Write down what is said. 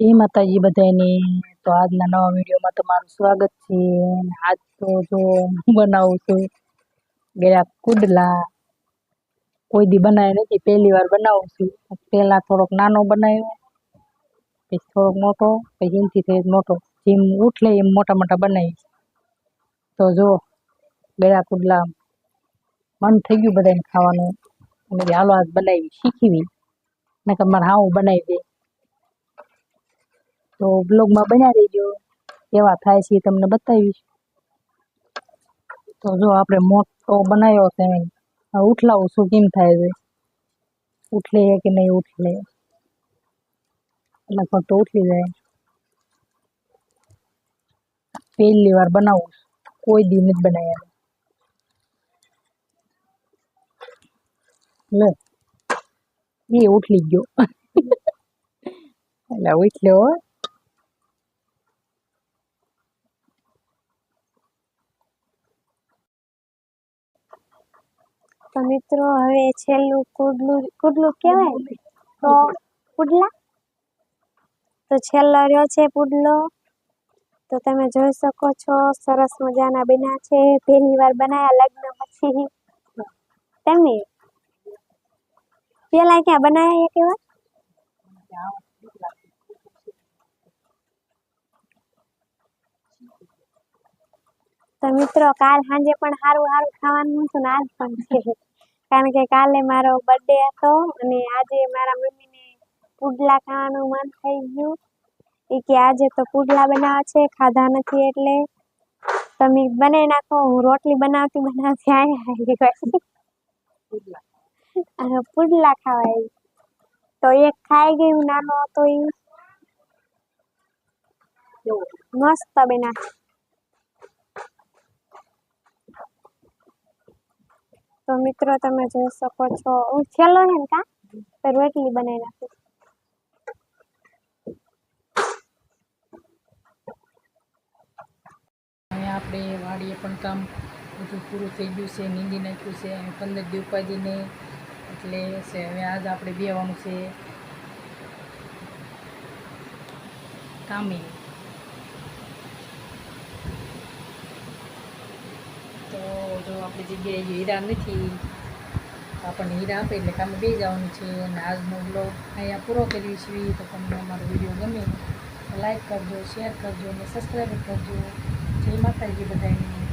જય માતાજી બધાને. તો આજના નવા વિડીયોમાં તમારું સ્વાગત છે. આજ તો જો હું બનાવું છું. ગયા કુડલા. કોઈ દી બનાવ્યા નથી. પહેલી વાર બનાવું છું. પહેલાં થોડોક નાનો બનાવ્યો. પછી થોડોક મોટો. પછી એમથી થઈ મોટો. જેમ ઉઠલે એમ મોટા મોટા બનાવી તો જો ગયા કુડલા. મન થઈ ગયું બધાને ખાવાનું. અને હાલો આજ બનાવી. શીખવી નકર મારે હાવું બનાવી દે. તો બ્લોગમાં બન્યા રહેજો. કેવા થાય છે તમને બતાવીશ. તો જો આપણે મોટો બનાવ્યો છે. ઉઠલાવું શું કેમ થાય છે? ઉઠલે કે નહીં ઉઠલે એટલે ફક્ત ઉઠલી જાય. પહેલી વાર બનાવું કોઈ દી નથી બનાવ્યા. લે, એ ઉઠલી ગયો. એટલે ઉઠલ્યો હો તો મિત્રો, હવે છેલ્લું કુડલું કુડલું કહેવાય તો પુડલા તો છેલ્લો રહ્યો છે પુડલો તો તમે જોઈ શકો છો, સરસ મજાના બન્યા છે. પહેલી વાર બનાયા લગ્ન પછી. તમે પેલા ક્યાં બનાયા એક વાર તો મિત્રો, કાલ સાંજે પણ સારું સારું ખાવાનું હતું ને, આજ પણ છે. કારણ કે કાલે મારો બર્થડે હતો અને આજે મારા મમ્મીને પુડલા ખાવાનું મન થઈ ગયું. એ કે આજે તો પુડલા બનાવવા છે, ખાધા નથી એટલે. તમે બનાવી નાખો, હું રોટલી બનાવતી બનાવતી આવી પુડલા ખાવા તો એક ખાઈ ગયું નાનો હતો એ મસ્ત બન્યા તો મિત્રો તમે જોઈ શકો છો. હું છેલ્લો હે ને કા? રોટલી બનાવી નાખું. હવે આપણે વાડીએ પણ કામ બધું પૂરું થઈ ગયું છે, નીંદી નાખ્યું છે પંદર દી ઉપાધિને એટલે છે, હવે આજ આપણે બેવાનું છે. કામે તો જો આપણી જગ્યાએ હીરા નથી આપણને હીરા આપે એટલે કામે બે જવાનું છે. અને આજનો બ્લોગ અહીંયા પૂરો કર્યો છે તો તમને અમારો વીડિયો ગમે લાઈક કરજો શેર કરજો અને સબસ્ક્રાઈબ કરજો. જય માતાજી બધાને.